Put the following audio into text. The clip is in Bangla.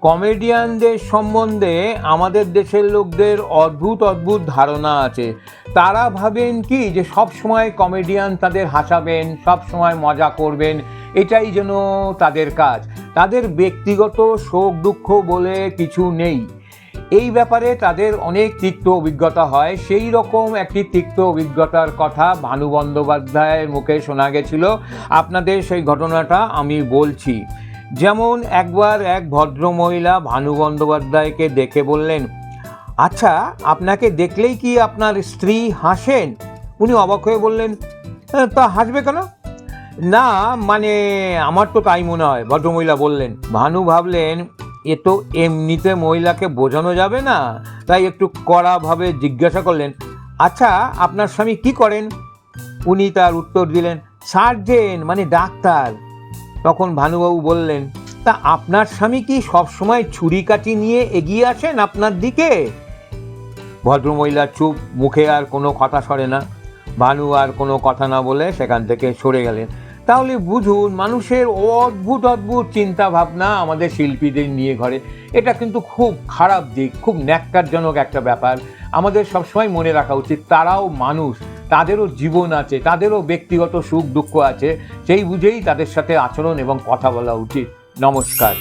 কমেডিয়ানদের সম্বন্ধে আমাদের দেশের লোকদের অদ্ভুত অদ্ভুত ধারণা আছে। তারা ভাবেন কি যে সব সময় কমেডিয়ান তাদের হাসাবেন সব সময় মজা করবেন, এটাই যেন তাদের কাজ। তাদের ব্যক্তিগত শোক, দুঃখ বলে কিছু নেই। এই ব্যাপারে তাদের অনেক তিক্ত অভিজ্ঞতা হয়। সেই রকম একটি তিক্ত অভিজ্ঞতার কথা ভানু বন্দ্যোপাধ্যায়ের মুখে শোনা গেছিল। আপনাদের সেই ঘটনাটা আমি বলছি। যেমন একবার এক ভদ্রমহিলা ভানু বন্দ্যোপাধ্যায়কে দেখে বললেন আচ্ছা আপনাকে দেখলেই কি আপনার স্ত্রী হাসেন? উনি অবাক হয়ে বললেন "হ্যাঁ, তা হাসবে কেন? না মানে আমার তো তাই মনে হয় ভদ্রমহিলা বললেন। ভানু ভাবলেন এ তো এমনিতে মহিলাকে বোঝানো যাবে না। তাই একটু কড়াভাবে জিজ্ঞাসা করলেন আচ্ছা আপনার স্বামী কি করেন? উনি তার উত্তর দিলেন সার্জেন মানে ডাক্তার। তখন ভানুবাবু বললেন, তা আপনার স্বামী কি সবসময় ছুরি কাটি নিয়ে এগিয়ে আসেন আপনার দিকে? ভদ্রমহিলা চুপ, মুখে আর কোনো কথা সরে না। ভানু আর কোনো কথা না বলে সেখান থেকে সরে গেলেন। তাহলে বুঝুন, মানুষের অদ্ভুত অদ্ভুত চিন্তা ভাবনা আমাদের শিল্পীদের নিয়ে ঘরে। এটা কিন্তু খুব খারাপ দিক, খুব ন্যাক্কারজনক একটা ব্যাপার। আমাদের সবসময় মনে রাখা উচিত, তারাও মানুষ। তাদেরও জীবন আছে, তাদেরও ব্যক্তিগত সুখ দুঃখ আছে, সেই বুঝেই তাদের সাথে আচরণ এবং কথা বলা উচিত। নমস্কার।